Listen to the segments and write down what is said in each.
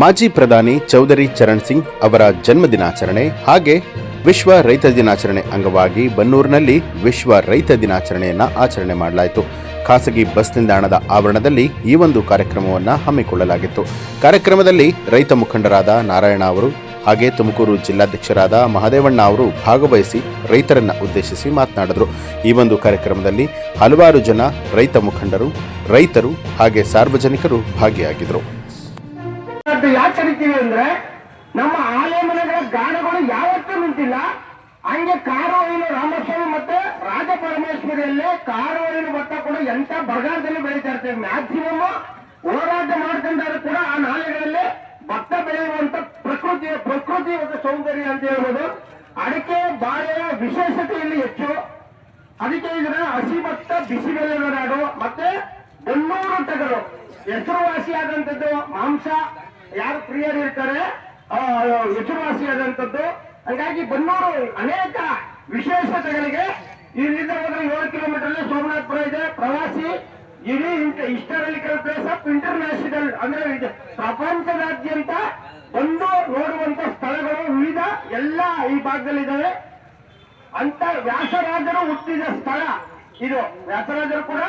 ಮಾಜಿ ಪ್ರಧಾನಿ ಚೌಧರಿ ಚರಣ್ ಸಿಂಗ್ ಅವರ ಜನ್ಮದಿನಾಚರಣೆ ಹಾಗೆ ವಿಶ್ವ ರೈತ ದಿನಾಚರಣೆ ಅಂಗವಾಗಿ ಬನ್ನೂರಿನಲ್ಲಿ ವಿಶ್ವ ರೈತ ದಿನಾಚರಣೆಯನ್ನ ಆಚರಣೆ ಮಾಡಲಾಯಿತು. ಖಾಸಗಿ ಬಸ್ ನಿಲ್ದಾಣದ ಆವರಣದಲ್ಲಿ ಈ ಒಂದು ಕಾರ್ಯಕ್ರಮವನ್ನು ಹಮ್ಮಿಕೊಳ್ಳಲಾಗಿತ್ತು. ಕಾರ್ಯಕ್ರಮದಲ್ಲಿ ರೈತ ಮುಖಂಡರಾದ ನಾರಾಯಣ ಅವರು ಹಾಗೆ ತುಮಕೂರು ಜಿಲ್ಲಾಧ್ಯಕ್ಷರಾದ ಮಹದೇವಣ್ಣ ಅವರು ಭಾಗವಹಿಸಿ ರೈತರನ್ನ ಉದ್ದೇಶಿಸಿ ಮಾತನಾಡಿದರು. ಈ ಒಂದು ಕಾರ್ಯಕ್ರಮದಲ್ಲಿ ಹಲವಾರು ಜನ ರೈತ ಮುಖಂಡರು, ರೈತರು ಹಾಗೆ ಸಾರ್ವಜನಿಕರು ಭಾಗಿಯಾಗಿದ್ದರು ಅದು ಯಾಕೆ ಕರಿತೀವಿ ಅಂದ್ರೆ ನಮ್ಮ ಆಲೆ ಮನೆಗಳ ಗಾನಗಳು ಯಾವತ್ತೂ ನಿಂತಿಲ್ಲ. ಹಂಗೆ ಕಾರೋಳಿನ ರಾಮಸ್ವಾಮಿ ಮತ್ತೆ ರಾಜ ಪರಮೇಶ್ವರಿಯಲ್ಲೇ ಕಾರೋಳಿನ ಭತ್ತ ಕೂಡ ಎಂತ ಬರಗಾಲದಲ್ಲಿ ಬೆಳೀತಾ ಇರ್ತೇವೆ. ಮ್ಯಾಕ್ಸಿಮಮ್ ಹೋರಾಟ ಮಾಡ್ಕೊಂಡಾದ್ರೂ ಕೂಡ ಆ ನಾಲೆಗಳಲ್ಲಿ ಭತ್ತ ಬೆಳೆಯುವಂತ ಪ್ರಕೃತಿ ಪ್ರಕೃತಿ ಒಂದು ಸೌಂದರ್ಯ ಅಂತ ಹೇಳ್ಬೋದು. ಅಡಿಕೆ ಬಾಳೆಯ ವಿಶೇಷತೆ ಇಲ್ಲಿ ಹೆಚ್ಚು. ಅದಕ್ಕೆ ಇದರ ಹಸಿ ಭತ್ತ ಬಿಸಿ ಬೆಳೆಯುವ ನಾಡು, ಮತ್ತೆ ಬೆನ್ನೂರು ಟಗರು. ಹೆಸರುವಾಸಿಯಾದಂಥದ್ದು ಮಾಂಸ. ಯಾರು ಪ್ರಿಯರು ಇರ್ತಾರೆ ಹೆಸರುವಾಸಿಯಾದಂಥದ್ದು ಹಾಗಾಗಿ ಬನ್ನೂರು ಅನೇಕ ವಿಶೇಷತೆಗಳಿಗೆ ಇಲ್ಲಿಂದ ಹೋದ್ರೆ ಏಳು ಕಿಲೋಮೀಟರ್ ಸೋಮನಾಥಪುರ ಇದೆ. ಪ್ರವಾಸಿ, ಇಡೀ ಹಿಸ್ಟಾರಿಕಲ್ ಪ್ಲೇಸ್ ಆಫ್ ಇಂಟರ್ನ್ಯಾಷನಲ್ ಅಂದ್ರೆ ಪ್ರಪಂಚದಾದ್ಯಂತ ಬಂದು ನೋಡುವಂತ ಸ್ಥಳಗಳು ವಿವಿಧ ಎಲ್ಲ ಈ ಭಾಗದಲ್ಲಿದ್ದಾವೆ. ಅಂತ ವ್ಯಾಸರಾಜರು ಹುಟ್ಟಿದ ಸ್ಥಳ ಇದು. ವ್ಯಾಸರಾಜರು ಕೂಡ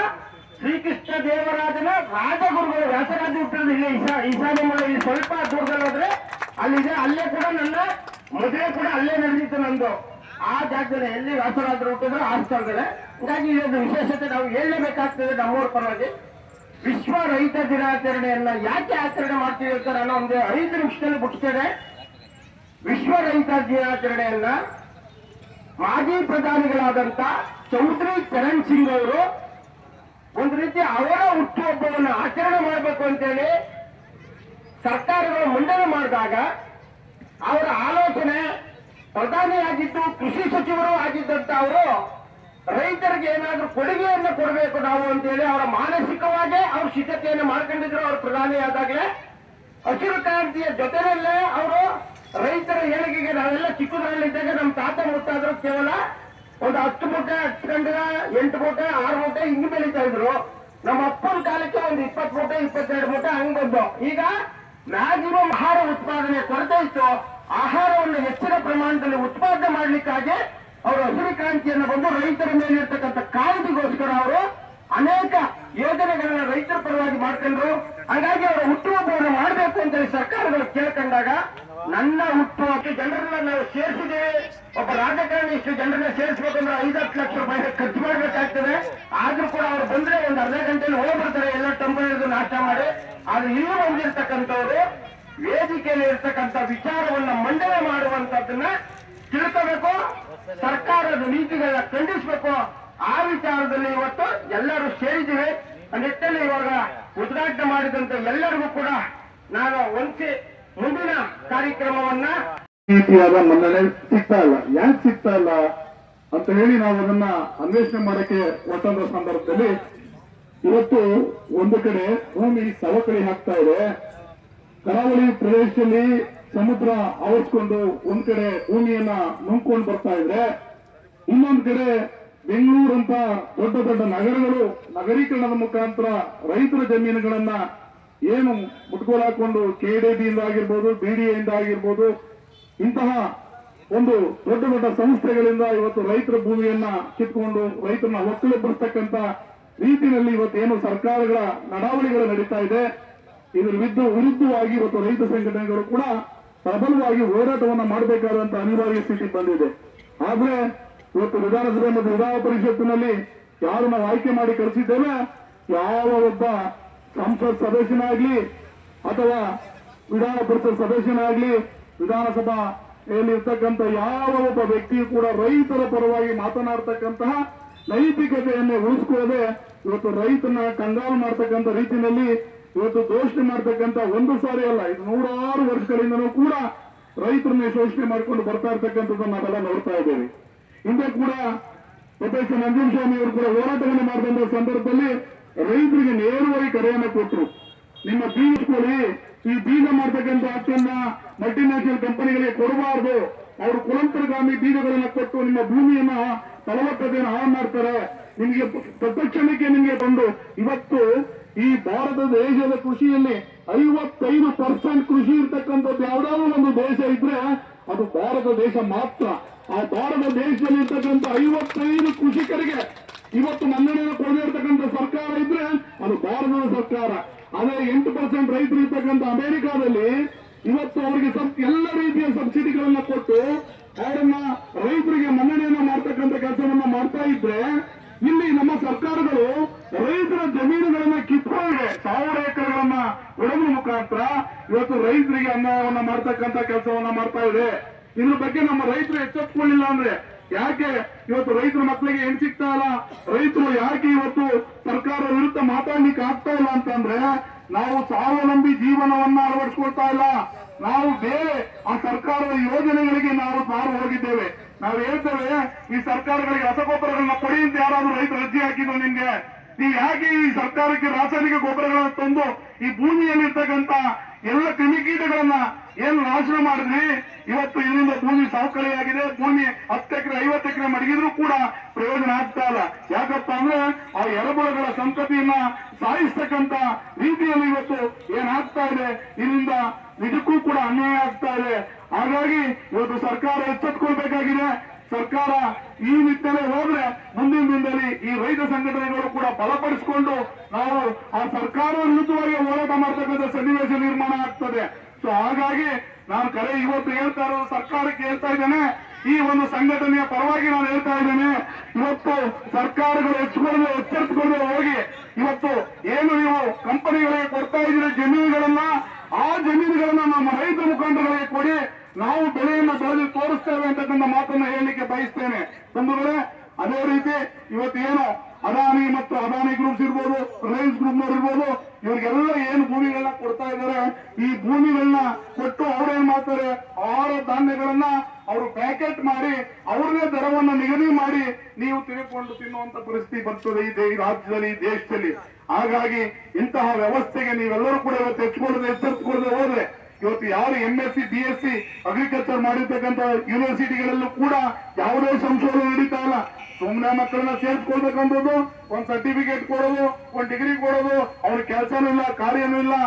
ಶ್ರೀಕೃಷ್ಣ ದೇವರಾಜನ ರಾಜಗುರುಗಳು, ವ್ಯಾಸರಾಜ ಹುಟ್ಟಿರೋದು ಇಲ್ಲಿ ಈಶಾ ಈಶಾನ್ಯ ಇಲ್ಲಿ ಸ್ವಲ್ಪ ದೂರದಲ್ಲಿ ಹೋದ್ರೆ ಅಲ್ಲಿದೆ, ಅಲ್ಲೇ ಕೂಡ ನನ್ನ ಮದುವೆ ಕೂಡ ಅಲ್ಲೇ ನಡೆದಿತ್ತು ನಂದು. ಆ ಜಾಗದಲ್ಲಿ ಎಲ್ಲಿ ವ್ಯಾಸರಾಜರು ಹುಟ್ಟಿದ್ರು, ಆ ಸ್ಥಳದಲ್ಲೇ. ಹಾಗಾಗಿ ಇದೊಂದು ವಿಶೇಷತೆ ನಾವು ಹೇಳಲೇಬೇಕಾಗ್ತದೆ ನಮ್ಮೂರ ಪರವಾಗಿ. ವಿಶ್ವ ರೈತ ದಿನಾಚರಣೆಯನ್ನ ಯಾಕೆ ಆಚರಣೆ ಮಾಡ್ತೀವಿ ಅಂತ ನಾನು ಒಂದು ಐದು ನಿಮಿಷದಲ್ಲಿ ಮುಟ್ತೇನೆ. ವಿಶ್ವ ರೈತ ದಿನಾಚರಣೆಯನ್ನ ಮಾಜಿ ಪ್ರಧಾನಿಗಳಾದಂತ ಚೌಧರಿ ಚರಣ್ ಸಿಂಗ್ ಅವರು ಒಂದು ರೀತಿ ಅವರ ಹುಟ್ಟುಹಬ್ಬವನ್ನು ಆಚರಣೆ ಮಾಡಬೇಕು ಅಂತೇಳಿ ಸರ್ಕಾರಗಳು ಮಂಡನೆ ಮಾಡಿದಾಗ ಅವರ ಆಲೋಚನೆ ಪ್ರಧಾನಿಯಾಗಿದ್ದು ಕೃಷಿ ಸಚಿವರು ಆಗಿದ್ದಂತ ಅವರು ರೈತರಿಗೆ ಏನಾದ್ರೂ ಕೊಡುಗೆಯನ್ನು ಕೊಡಬೇಕು ನಾವು ಅಂತೇಳಿ ಅವರ ಮಾನಸಿಕವಾಗೇ ಅವ್ರ ಸಿದ್ಧತೆಯನ್ನು ಮಾಡ್ಕೊಂಡಿದ್ರು ಅವರು ಪ್ರಧಾನಿ ಆದಾಗಲೇ. ಹಸಿರು ಕ್ರಾಂತಿಯ ಜೊತೆಯಲ್ಲೇ ಅವರು ರೈತರ ಏಳಿಗೆಗೆ ನಾವೆಲ್ಲ ಚಿಕ್ಕದ್ರಲ್ಲಿದ್ದಾಗ ನಮ್ಮ ತಾತ ಮುತ್ತಾದ್ರು ಕೇವಲ ಒಂದು ಹತ್ತು ಮೂಟೆ ಹಚ್ಕೊಂಡ್ರ ಎಂಟು ಮೂಟೆ, ಆರು ಮೂಟೆ, ಹಿಂಗ್ ಬೆಳೀತಾ ಇದ್ರು. ನಮ್ಮ ಅಪ್ಪನ ಕಾಲಕ್ಕೆ ಒಂದು ಇಪ್ಪತ್ತು ಮೂಟೆ, ಇಪ್ಪತ್ತೆರಡು ಮೂಟೆ ಹಂಗ್ ಬಂದು. ಈಗ ಮ್ಯಾಕ್ಸಿಮಮ್ ಆಹಾರ ಉತ್ಪಾದನೆ ಕೊರತೆ ಇತ್ತು. ಆಹಾರವನ್ನು ಹೆಚ್ಚಿನ ಪ್ರಮಾಣದಲ್ಲಿ ಉತ್ಪಾದನೆ ಮಾಡ್ಲಿಕ್ಕಾಗಿ ಅವರು ಹಸಿರು ಕ್ರಾಂತಿಯನ್ನು ಬಂದು ರೈತರ ಮೇಲೆ ಇರ್ತಕ್ಕಂಥ ಕಾಳಜಿಗೋಸ್ಕರ ಅವರು ಅನೇಕ ಯೋಜನೆಗಳನ್ನ ರೈತರ ಪರವಾಗಿ ಮಾಡ್ಕೊಂಡ್ರು. ಹಾಗಾಗಿ ಅವರ ಹುಟ್ಟುಹಬ್ಬವನ್ನು ಮಾಡಬೇಕು ಅಂತ ಹೇಳಿ ಸರ್ಕಾರಗಳು ಕೇಳ್ಕೊಂಡಾಗ ನನ್ನ ಹುಟ್ಟುಹಬ್ಬಕ್ಕೆ ಜನರನ್ನ ನಾವು ಸೇರಿಸಿದ್ದೇವೆ. ಒಬ್ಬ ರಾಜಕಾರಣಿ ಇಷ್ಟು ಜನರನ್ನ ಸೇರಿಸಬೇಕಂದ್ರೆ ಐದು ಹತ್ತು ಲಕ್ಷ ರೂಪಾಯಿ ಖರ್ಚು ಮಾಡಬೇಕಾಗ್ತದೆ. ಆದ್ರೂ ಕೂಡ ಅವ್ರು ಬಂದ್ರೆ ಒಂದು ಅರ್ಧ ಗಂಟೆಯಲ್ಲಿ ಹೋಗ್ಬಿಡ್ತಾರೆ, ಎಲ್ಲ ಹಿಡಿದು ನಾಶ ಮಾಡಿ. ಆದ್ರೆ ಇಲ್ಲಿ ಬಂದಿರ್ತಕ್ಕಂಥವ್ರು ವೇದಿಕೆಯಲ್ಲಿ ಇರ್ತಕ್ಕಂಥ ವಿಚಾರವನ್ನ ಮಂಡನೆ ಮಾಡುವಂತದ್ದನ್ನ ತಿಳ್ಕೋಬೇಕು, ಸರ್ಕಾರದ ನೀತಿಗಳನ್ನ ಖಂಡಿಸಬೇಕು. ಆ ವಿಚಾರದಲ್ಲಿ ಇವತ್ತು ಎಲ್ಲರೂ ಸೇರಿದ್ದೀವಿ. ಆ ನಿಟ್ಟಿನಲ್ಲಿ ಇವಾಗ ಉದ್ಘಾಟನೆ ಮಾಡಿದಂತ ಎಲ್ಲರಿಗೂ ಕೂಡ ನಾನು ಒಂದ್ಸಿ ಮುಂದಿನ ಕಾರ್ಯಕ್ರಮವನ್ನ ರೀತಿಯಾದ ಮನ್ನಣೆ ಸಿಗ್ತಾ ಇಲ್ಲ. ಯಾಕೆ ಸಿಗ್ತಾ ಇಲ್ಲ ಅಂತ ಹೇಳಿ ನಾವು ಅದನ್ನ ಅನ್ವೇಷಣೆ ಮಾಡಕ್ಕೆ ಹೊಟ್ಟಂತ ಸಂದರ್ಭದಲ್ಲಿ ಇವತ್ತು ಒಂದು ಕಡೆ ಭೂಮಿ ಸವಕಳಿ ಹಾಕ್ತಾ ಇದೆ. ಕರಾವಳಿ ಪ್ರದೇಶದಲ್ಲಿ ಸಮುದ್ರ ಆವರಿಸಿಕೊಂಡು ಒಂದ್ ಕಡೆ ಭೂಮಿಯನ್ನ ನುಂಗ್ಕೊಂಡು ಬರ್ತಾ ಇದ್ರೆ ಇನ್ನೊಂದ್ ಕಡೆ ಬೆಂಗಳೂರು ಅಂತ ದೊಡ್ಡ ದೊಡ್ಡ ನಗರಗಳು ನಗರೀಕರಣದ ಮುಖಾಂತರ ರೈತರ ಜಮೀನುಗಳನ್ನ ಏನು ಮುಟ್ಗೋಲ್ ಹಾಕೊಂಡು ಕೆಡಿಬಿಯಿಂದ ಆಗಿರ್ಬೋದು ಬಿಡಿಎಯಿಂದ ಆಗಿರ್ಬೋದು, ಇಂತಹ ಒಂದು ದೊಡ್ಡ ದೊಡ್ಡ ಸಂಸ್ಥೆಗಳಿಂದ ಇವತ್ತು ರೈತರ ಭೂಮಿಯನ್ನ ಕಿತ್ಕೊಂಡು ರೈತರನ್ನ ಒಕ್ಕಲೆಬ್ಬರಿಸ್ತಕ್ಕಂತ ರೀತಿಯಲ್ಲಿ ಇವತ್ತೇನು ಸರ್ಕಾರಗಳ ನಡಾವಳಿಗಳು ನಡೀತಾ ಇದೆ. ಇದರ ವಿರುದ್ಧ ವಿರುದ್ಧವಾಗಿ ಇವತ್ತು ರೈತ ಸಂಘಟನೆಗಳು ಕೂಡ ಪ್ರಬಲವಾಗಿ ಹೋರಾಟವನ್ನು ಮಾಡಬೇಕಾದಂತ ಅನಿವಾರ್ಯ ಸ್ಥಿತಿ ಬಂದಿದೆ. ಆದ್ರೆ ಇವತ್ತು ವಿಧಾನಸಭೆ ಮತ್ತು ವಿಧಾನ ಪರಿಷತ್ತಿನಲ್ಲಿ ಯಾರು ನಾವು ಆಯ್ಕೆ ಮಾಡಿ ಕಳಿಸಿದ್ದೇವೆ ಯಾವ ಒಬ್ಬ ಸಂಸತ್ ಸದಸ್ಯನಾಗ್ಲಿ ಅಥವಾ ವಿಧಾನ ಪರಿಷತ್ ಸದಸ್ಯನಾಗ್ಲಿ ವಿಧಾನಸಭಾ ಇರ್ತಕ್ಕಂಥ ಯಾವ ಒಬ್ಬ ವ್ಯಕ್ತಿಯು ಕೂಡ ರೈತರ ಪರವಾಗಿ ಮಾತನಾಡ್ತಕ್ಕಂತಹ ನೈತಿಕತೆಯನ್ನು ಉಳಿಸ್ಕೊಳ್ಳದೆ ಇವತ್ತು ರೈತನ ಕಂಗಾಲು ಮಾಡ್ತಕ್ಕಂಥ ರೀತಿಯಲ್ಲಿ ಇವತ್ತು ದೋಷಣೆ ಮಾಡ್ತಕ್ಕಂಥ ಒಂದು ಸಾರಿ ಅಲ್ಲ, ಇದು ನೂರಾರು ವರ್ಷಗಳಿಂದನೂ ಕೂಡ ರೈತರನ್ನೇ ಶೋಷಣೆ ಮಾಡ್ಕೊಂಡು ಬರ್ತಾ ಇರ್ತಕ್ಕಂಥದ್ದನ್ನ ನಾವೆಲ್ಲ ನೋಡ್ತಾ ಇದ್ದೇವೆ. ಹಿಂದೆ ಕೂಡ ಪ್ರೊಫೆಸರ್ ನಂಜನಸ್ವಾಮಿ ಅವರು ಕೂಡ ಹೋರಾಟವನ್ನು ಮಾಡಿದಂತಹ ಸಂದರ್ಭದಲ್ಲಿ ರೈತರಿಗೆ ನೇರವಾಗಿ ಕರೆಯನ್ನು ಕೊಟ್ಟರು ನಿಮ್ಮ ಬೀಜ ಕೊಡಿ ಈ ಬೀಜ ಮಾಡ್ತಕ್ಕಂಥ ಹಕ್ಕನ್ನ ಮಲ್ಟಿನ್ಯಾಷನಲ್ ಕಂಪನಿಗಳಿಗೆ ಕೊಡಬಾರದು. ಅವರು ಕುಲಂತರಗಾಮಿ ಬೀಜಗಳನ್ನ ಕೊಟ್ಟು ನಿಮ್ಮ ಭೂಮಿಯನ್ನ ಫಲವತ್ತತೆಯನ್ನು ಹಾಳು ಮಾಡ್ತಾರೆ. ನಿಮಗೆ ಪ್ರತಕ್ಷಣಕ್ಕೆ ನಿಮಗೆ ಬಂದು ಇವತ್ತು ಈ ಭಾರತ ದೇಶದ ಕೃಷಿಯಲ್ಲಿ ಐವತ್ತೈದು ಪರ್ಸೆಂಟ್ ಕೃಷಿ ಇರ್ತಕ್ಕಂಥದ್ದು ಯಾವ್ದಾದ್ರು ಒಂದು ದೇಶ ಇದ್ರೆ ಅದು ಭಾರತ ದೇಶ ಮಾತ್ರ. ಆ ಭಾರತ ದೇಶದಲ್ಲಿ ಇರ್ತಕ್ಕಂಥ ಐವತ್ತೈದು ಕೃಷಿಕರಿಗೆ ಇವತ್ತು ಮನ್ನಣೆಯನ್ನು ಕೊಡದೇ ಪರ್ಸೆಂಟ್ ರೈತರು ಇರ್ತಕ್ಕಂಥ ಅಮೆರಿಕಾದಲ್ಲಿ ಇವತ್ತು ಅವರಿಗೆ ಎಲ್ಲ ರೀತಿಯ ಸಬ್ಸಿಡಿಗಳನ್ನ ಕೊಟ್ಟು ಅವರನ್ನ ರೈತರಿಗೆ ಮನ್ನಣೆಯನ್ನು ಮಾಡ್ತಕ್ಕಂಥ ಕೆಲಸವನ್ನ ಮಾಡ್ತಾ ಇದ್ರೆ ಇಲ್ಲಿ ನಮ್ಮ ಸರ್ಕಾರಗಳು ರೈತರ ಜಮೀನುಗಳನ್ನ ಕಿತ್ಕೊಂಡಿದೆ ಸಾವಿರ ಎಕರೆಗಳನ್ನ ಕೊಡೋದ್ರ ಮುಖಾಂತರ ಇವತ್ತು ರೈತರಿಗೆ ಅನ್ಯಾಯವನ್ನ ಮಾಡ್ತಕ್ಕಂಥ ಕೆಲಸವನ್ನ ಮಾಡ್ತಾ ಇದೆ. ಇದ್ರ ಬಗ್ಗೆ ನಮ್ಮ ರೈತರು ಎಚ್ಚೆತ್ಕೊಳ್ಳಿಲ್ಲ ಅಂದ್ರೆ ಯಾಕೆ ಇವತ್ತು ರೈತರ ಮಕ್ಕಳಿಗೆ ಏನ್ ಸಿಗ್ತಾ ಇಲ್ಲ? ರೈತರು ಯಾಕೆ ಇವತ್ತು ಸರ್ಕಾರ ವಿರುದ್ಧ ಮಾತಾಡ್ಲಿಕ್ಕೆ ಆಗ್ತಾ ಇಲ್ಲ ಅಂತಂದ್ರೆ ನಾವು ಸ್ವಾವಲಂಬಿ ಜೀವನವನ್ನ ಅಳವಡಿಸ್ಕೊಳ್ತಾ ಇಲ್ಲ. ನಾವು ಬೇರೆ ಆ ಸರ್ಕಾರದ ಯೋಜನೆಗಳಿಗೆ ನಾವು ಮಾರು ಹೋಗಿದ್ದೇವೆ. ನಾವು ಹೇಳ್ತೇವೆ, ಈ ಸರ್ಕಾರಗಳಿಗೆ ರಸಗೊಬ್ಬರಗಳನ್ನ ಕೊಡಿ ಅಂತ ಯಾರಾದ್ರೂ ರೈತರು ಅರ್ಜಿ ಹಾಕಿದ್ರು ನಿಮ್ಗೆ. ನೀವು ಯಾಕೆ ಈ ಸರ್ಕಾರಕ್ಕೆ ರಾಸಾಯನಿಕ ಗೊಬ್ಬರಗಳನ್ನ ತಂದು ಈ ಭೂಮಿಯಲ್ಲಿರ್ತಕ್ಕಂಥ ಎಲ್ಲ ಕ್ರಿಮಿಕೀಟಗಳನ್ನ ಏನು ನಾಶನ ಮಾಡಿದ್ರಿ? ಇವತ್ತು ಇದರಿಂದ ಭೂಮಿ ಸವಕಳಿಯಾಗಿದೆ. ಭೂಮಿ ಹತ್ತು ಎಕರೆ, ಐವತ್ತು ಎಕರೆ ಮಡಗಿದ್ರು ಕೂಡ ಪ್ರಯೋಜನ ಆಗ್ತಾ ಇಲ್ಲ. ಯಾಕಪ್ಪ ಅಂದ್ರೆ ಆ ಎರಬುಳಗಳ ಸಂತತಿಯನ್ನ ಸಾಯಿಸ್ತಕ್ಕಂತ ರೀತಿಯಲ್ಲಿ ಇವತ್ತು ಏನಾಗ್ತಾ ಇದೆ? ಇದರಿಂದ ನಿಜಕ್ಕೂ ಕೂಡ ಅನ್ಯಾಯ ಆಗ್ತಾ ಇದೆ. ಹಾಗಾಗಿ ಇವತ್ತು ಸರ್ಕಾರ ಎಚ್ಚೆತ್ಕೊಳ್ಬೇಕಾಗಿದೆ. ಸರ್ಕಾರ ಈ ನಿಟ್ಟಿನಲ್ಲಿ ಹೋದ್ರೆ ಮುಂದಿನ ದಿನದಲ್ಲಿ ಈ ರೈತ ಸಂಘಟನೆಗಳು ಕೂಡ ಬಲಪಡಿಸಿಕೊಂಡು ನಾವು ಆ ಸರ್ಕಾರ ವಿರುದ್ಧವಾಗಿ ಹೋರಾಟ ಮಾಡ್ತಕ್ಕಂಥ ಸನ್ನಿವೇಶ ನಿರ್ಮಾಣ ಆಗ್ತದೆ. ಸೊ ಹಾಗಾಗಿ ನಾನು ಕರೆ ಇವತ್ತು ಹೇಳ್ತಾ ಇರೋದು ಸರ್ಕಾರಕ್ಕೆ ಹೇಳ್ತಾ ಇದ್ದೇನೆ. ಈ ಒಂದು ಸಂಘಟನೆಯ ಪರವಾಗಿ ನಾನು ಹೇಳ್ತಾ ಇದ್ದೇನೆ. ಇವತ್ತು ಸರ್ಕಾರಗಳು ಹೆಚ್ಚುಕೊಂಡು ಎಚ್ಚರಿಸಿಕೊಂಡು ಹೋಗಿ ಇವತ್ತು ಏನು ನೀವು ಕಂಪನಿಗಳಿಗೆ ಕೊಡ್ತಾ ಇದ್ದೀರಿ ಜಮೀನುಗಳನ್ನ, ಆ ಜಮೀನುಗಳನ್ನ ನಮ್ಮ ರೈತ ಮುಖಂಡಗಳಿಗೆ ಕೊಡಿ. ನಾವು ಬೆಳೆಯನ್ನು ಬೆಳೆದು ತೋರಿಸ್ತೇವೆ ಅಂತಕ್ಕಂಥ ಮಾತನ್ನ ಹೇಳಲಿಕ್ಕೆ ಬಯಸ್ತೇನೆ. ಬಂಧುಗಳೇ, ಅದೇ ರೀತಿ ಇವತ್ತು ಏನು ಅದಾನಿ ಮತ್ತು ಅದಾನಿ ಗ್ರೂಪ್ಸ್ ಇರ್ಬೋದು ರಿಲಯನ್ಸ್ ಗ್ರೂಪ್ನವ್ರು ಇರ್ಬೋದು, ಇವ್ರಿಗೆಲ್ಲ ಏನು ಭೂಮಿಗಳನ್ನ ಕೊಡ್ತಾ ಇದ್ದಾರೆ, ಈ ಭೂಮಿಗಳನ್ನ ಕೊಟ್ಟು ಅವ್ರೇನ್ ಮಾಡ್ತಾರೆ, ಆಹಾರ ಧಾನ್ಯಗಳನ್ನ ಅವರು ಪ್ಯಾಕೆಟ್ ಮಾಡಿ ಅವ್ರನ್ನೇ ದರವನ್ನು ನಿಗದಿ ಮಾಡಿ ನೀವು ತಿಳ್ಕೊಂಡು ತಿನ್ನುವಂತ ಪರಿಸ್ಥಿತಿ ಬರ್ತದೆ ಈ ರಾಜ್ಯದಲ್ಲಿ, ಈ ದೇಶದಲ್ಲಿ. ಹಾಗಾಗಿ ಇಂತಹ ವ್ಯವಸ್ಥೆಗೆ ನೀವೆಲ್ಲರೂ ಕೂಡ ಇವತ್ತು ಎಚ್ಚರಿಕೊಳ್ಳದೆ ಎಚ್ಚರಿಸಿಕೊಳ್ಳದೆ ಹೋದ್ರೆ ಇವತ್ತು ಯಾರು M S C B S C agriculture ಮಾಡಿರ್ತಕ್ಕಂಥ ಯೂನಿವರ್ಸಿಟಿಗಳಲ್ಲೂ ಕೂಡ ಯಾವುದೇ ಸಂಶೋಧನೆ ನಡೀತಾ ಇಲ್ಲ. ಸುಮ್ಮನೆ ಮಕ್ಕಳನ್ನ ಸೇರಿಸ್ಕೊಳ್ಬೇಕಂಥದ್ದು ಒಂದ್ ಸರ್ಟಿಫಿಕೇಟ್ ಕೊಡೋದು, ಒಂದ್ ಡಿಗ್ರಿ ಕೊಡೋದು ಅವ್ರ ಕೆಲಸನೂ ಇಲ್ಲ, ಕಾರ್ಯನೂ ಇಲ್ಲ.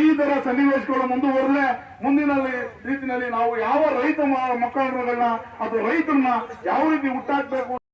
ಈ ತರ ಸನ್ನಿವೇಶಗಳು ಮುಂದುವರಲೆ ಮುಂದಿನ ರೀತಿಯಲ್ಲಿ ನಾವು ಯಾವ ರೈತ ಮಕ್ಕಳನ್ನ ಅಥವಾ ರೈತರನ್ನ ಯಾವ ರೀತಿ ಹುಟ್ಟಾಕ್ಬೇಕು